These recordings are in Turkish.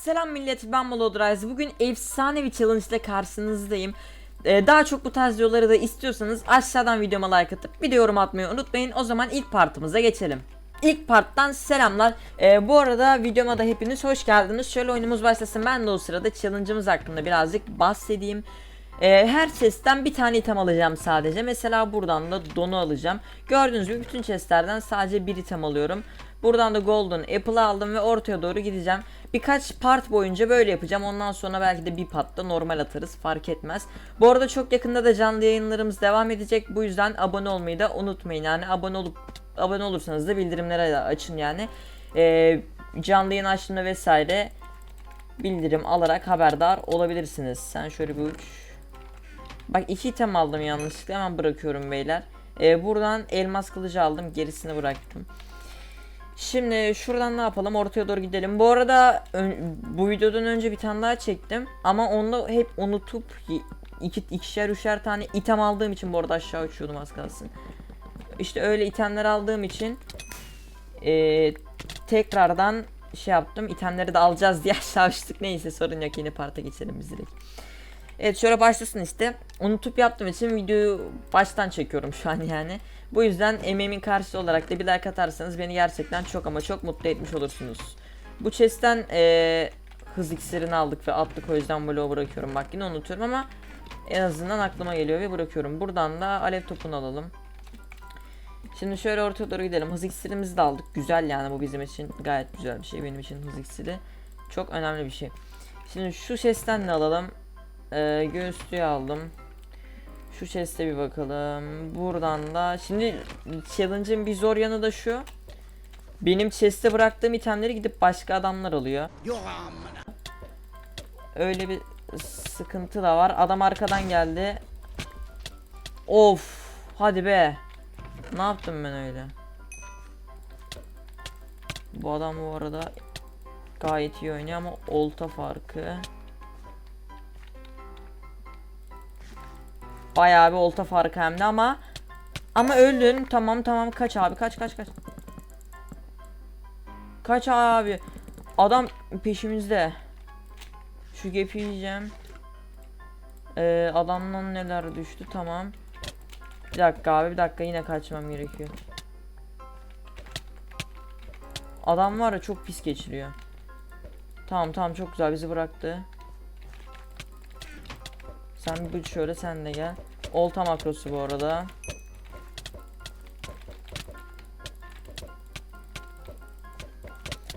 Selam millet ben Molodrise. Bugün efsane bir challenge ile karşınızdayım. Ee, daha çok bu tarz videoları da istiyorsanız aşağıdan videoma like atıp bir de yorum atmayı unutmayın. O zaman ilk partımıza geçelim. İlk parttan selamlar. Ee, bu arada videoma da hepiniz hoş geldiniz. Şöyle oyunumuz başlasın. Ben de o sırada challenge'ımız hakkında birazcık bahsedeyim. Ee, her chest'ten bir tane item alacağım sadece. Mesela buradan da donu alacağım. Gördüğünüz gibi bütün chest'lerden sadece bir item alıyorum. Buradan da golden apple aldım ve ortaya doğru gideceğim. Birkaç part boyunca böyle yapacağım. Ondan sonra belki de bir partta normal atarız. Fark etmez. Bu arada çok yakında da canlı yayınlarımız devam edecek. Bu yüzden abone olmayı da unutmayın. Yani abone olup abone olursanız da bildirimleri açın yani. Ee, canlı yayın açtığımda vesaire bildirim alarak haberdar olabilirsiniz. Sen şöyle bir uç. Bak iki item aldım yanlışlıkla hemen bırakıyorum beyler. Ee, buradan elmas kılıcı aldım gerisini bıraktım. Şimdi şuradan ne yapalım ortaya doğru gidelim. Bu arada bu videodan önce bir tane daha çektim. Ama onu hep unutup iki, ikişer üçer tane item aldığım için bu arada aşağı uçuyordum az kalsın. İşte öyle itemler aldığım için eee, tekrardan şey yaptım. itemleri de alacağız diye aşağı uçtuk. Neyse sorun yok yeni parta geçelim biz direkt. Evet şöyle başlasın işte. Unutup yaptığım için videoyu baştan çekiyorum şu an yani. Bu yüzden emeğimin karşılığı olarak da bir like atarsanız beni gerçekten çok ama çok mutlu etmiş olursunuz. Bu chest'ten eee, hız iksirini aldık ve attık o yüzden bloğu bırakıyorum. Bak yine unutuyorum ama en azından aklıma geliyor ve bırakıyorum. Buradan da alev topunu alalım. Şimdi şöyle ortaya doğru gidelim. Hız iksirimizi de aldık. Güzel yani bu bizim için gayet güzel bir şey. Benim için hız iksiri çok önemli bir şey. Şimdi şu chest'ten ne alalım? Ee, göğüslüğü aldım. Şu chest'e bir bakalım. Buradan da şimdi challenge'ın bir zor yanı da şu. Benim chest'e bıraktığım itemleri gidip başka adamlar alıyor. Öyle bir sıkıntı da var. Adam arkadan geldi. Of, hadi be. Ne yaptım ben öyle? Bu adam bu arada gayet iyi oynuyor ama olta farkı. Bayağı bir olta farkı hem de ama ama öldün. Tamam tamam kaç abi kaç kaç kaç. Kaç abi. Adam peşimizde. Şu gepi yiyeceğim. Ee, adamdan neler düştü tamam. Bir dakika abi bir dakika yine kaçmam gerekiyor. Adam var ya çok pis geçiriyor. Tamam tamam çok güzel bizi bıraktı. Sen bir şöyle sen de gel. Olta makrosu bu arada.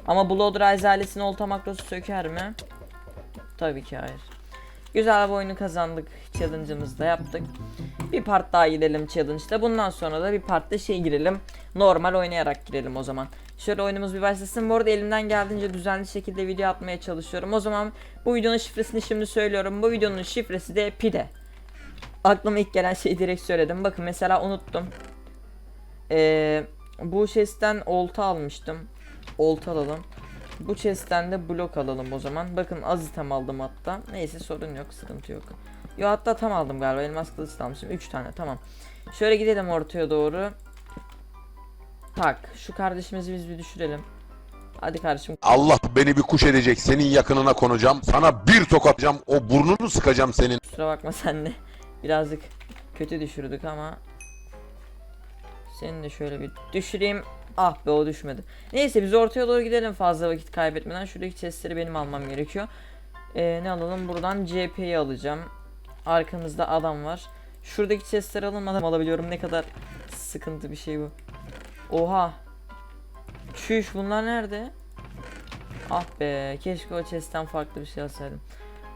Ama Blood Rise ailesinin olta makrosu söker mi? Tabii ki hayır. Güzel bir oyunu kazandık. Challenge'ımızı da yaptık. Bir part daha girelim challenge'da. Bundan sonra da bir partta şey girelim. Normal oynayarak girelim o zaman. Şöyle oyunumuz bir başlasın. Bu arada elimden geldiğince düzenli şekilde video atmaya çalışıyorum. O zaman bu videonun şifresini şimdi söylüyorum. Bu videonun şifresi de pide. Aklıma ilk gelen şeyi direkt söyledim. Bakın mesela unuttum. Ee, bu chest'ten olta almıştım. Olta alalım. Bu chest'ten de blok alalım o zaman. Bakın az item aldım hatta. Neyse sorun yok, sıkıntı yok. Yo hatta tam aldım galiba. Elmas kılıç almışım. 3 tane tamam. Şöyle gidelim ortaya doğru. Tak. Şu kardeşimizi biz bir düşürelim. Hadi kardeşim. Allah beni bir kuş edecek. Senin yakınına konacağım. Sana bir tokatacağım. O burnunu sıkacağım senin. Kusura bakma sen de. Birazcık kötü düşürdük ama. Seni de şöyle bir düşüreyim. Ah be o düşmedi. Neyse biz ortaya doğru gidelim fazla vakit kaybetmeden. Şuradaki chestleri benim almam gerekiyor. Ee, ne alalım? Buradan CP'yi alacağım. Arkamızda adam var. Şuradaki chestleri alınmadan alabiliyorum. Ne kadar sıkıntı bir şey bu. Oha. Çüş bunlar nerede? Ah be keşke o chest'ten farklı bir şey alsaydım.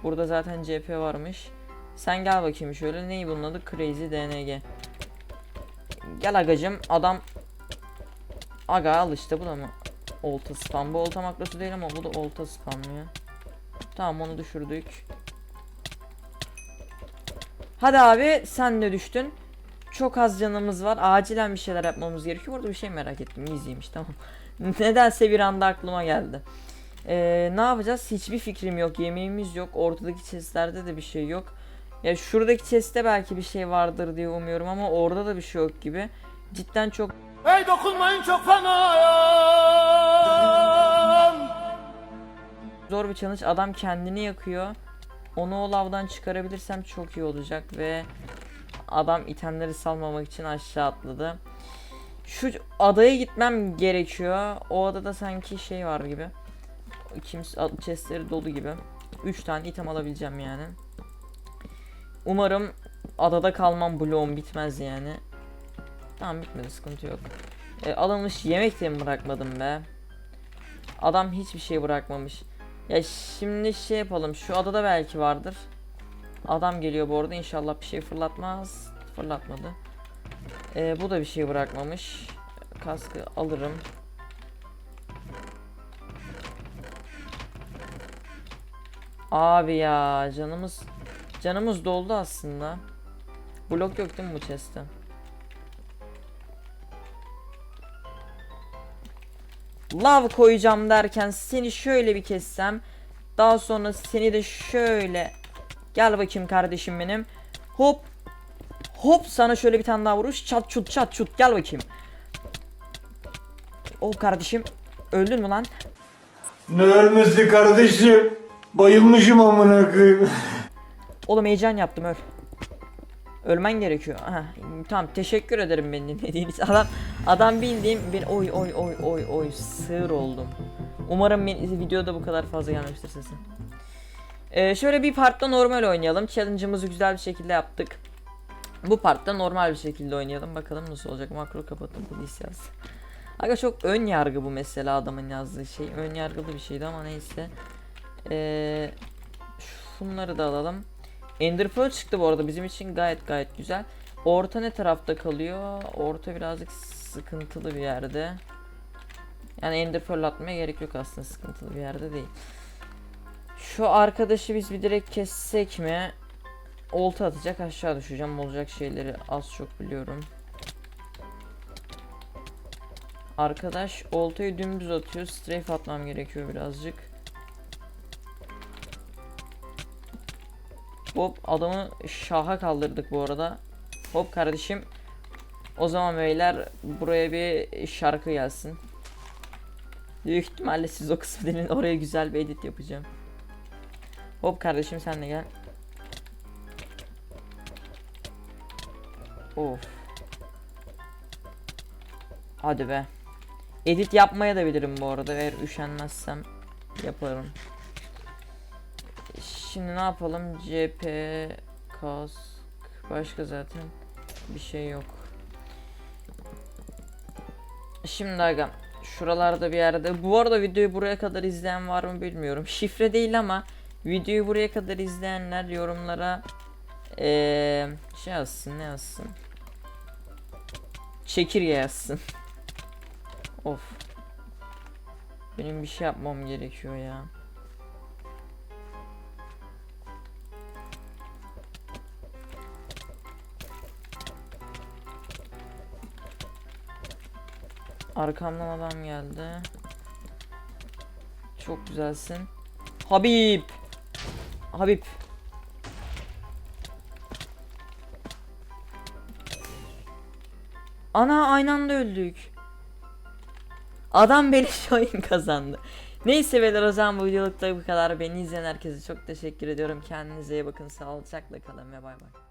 Burada zaten CP varmış. Sen gel bakayım şöyle. Neyi bunun adı? Crazy DNG. Gel agacım. Adam Aga al işte bu da mı? Olta spam. Bu olta makrosu değil ama bu da olta spamlıyor. Tamam onu düşürdük. Hadi abi sen de düştün. Çok az canımız var. Acilen bir şeyler yapmamız gerekiyor. Burada bir şey merak ettim. İzleymiş tamam. Nedense bir anda aklıma geldi. Ee, ne yapacağız? Hiçbir fikrim yok. Yemeğimiz yok. Ortadaki chestlerde de bir şey yok. Ya şuradaki chestte belki bir şey vardır diye umuyorum ama orada da bir şey yok gibi. Cidden çok Hey dokunmayın çok fenayım Zor bir challenge. Adam kendini yakıyor. Onu o lavdan çıkarabilirsem çok iyi olacak ve adam itemleri salmamak için aşağı atladı. Şu adaya gitmem gerekiyor. O adada sanki şey var gibi. Kimse chestleri dolu gibi. 3 tane item alabileceğim yani. Umarım adada kalmam bloğum bitmez yani. Tamam bitmedi sıkıntı yok. E, alınmış yemek de mi bırakmadım be? Adam hiçbir şey bırakmamış. Ya şimdi şey yapalım. Şu adada belki vardır. Adam geliyor bu arada. İnşallah bir şey fırlatmaz. Fırlatmadı. E, bu da bir şey bırakmamış. Kaskı alırım. Abi ya canımız canımız doldu aslında. Blok yok değil mi bu chest'te? Lav koyacağım derken seni şöyle bir kessem. Daha sonra seni de şöyle Gel bakayım kardeşim benim. Hop. Hop sana şöyle bir tane daha vuruş. Çat çut çat çut gel bakayım. O kardeşim öldün mü lan? Ne ölmesi kardeşim? Bayılmışım amına koyayım. Oğlum heyecan yaptım öl. Ölmen gerekiyor. Aha, tamam teşekkür ederim beni dinlediğin için. Adam adam bildiğim bir oy oy oy oy oy sığır oldum. Umarım ben, videoda bu kadar fazla gelmemiştir sesin. Ee, şöyle bir partta normal oynayalım. Challenge'ımızı güzel bir şekilde yaptık. Bu partta normal bir şekilde oynayalım. Bakalım nasıl olacak. Makro kapattım polis yaz. Aga çok ön yargı bu mesela adamın yazdığı şey. Ön yargılı bir şeydi ama neyse. Ee, şunları da alalım. Ender çıktı bu arada bizim için gayet gayet güzel. Orta ne tarafta kalıyor? Orta birazcık sıkıntılı bir yerde. Yani Ender atmaya gerek yok aslında sıkıntılı bir yerde değil. Şu arkadaşı biz bir direkt kessek mi? Olta atacak aşağı düşeceğim olacak şeyleri az çok biliyorum. Arkadaş oltayı dümdüz atıyor. Strafe atmam gerekiyor birazcık. Hop adamı şaha kaldırdık bu arada. Hop kardeşim. O zaman beyler buraya bir şarkı gelsin. Büyük ihtimalle siz o kısmı dinleyin. Oraya güzel bir edit yapacağım. Hop kardeşim sen de gel. Of. Hadi be. Edit yapmaya da bilirim bu arada eğer üşenmezsem yaparım. Şimdi ne yapalım? CP kask başka zaten bir şey yok. Şimdi aga şuralarda bir yerde bu arada videoyu buraya kadar izleyen var mı bilmiyorum. Şifre değil ama videoyu buraya kadar izleyenler yorumlara eee şey yazsın ne yazsın? Çekirge yazsın. of. Benim bir şey yapmam gerekiyor ya. Arkamdan adam geldi. Çok güzelsin. Habib. Habib. Ana aynı anda öldük. Adam beni şu oyun kazandı. Neyse beyler o zaman bu videolukta bu kadar. Beni izleyen herkese çok teşekkür ediyorum. Kendinize iyi bakın. Sağlıcakla kalın ve bay bay.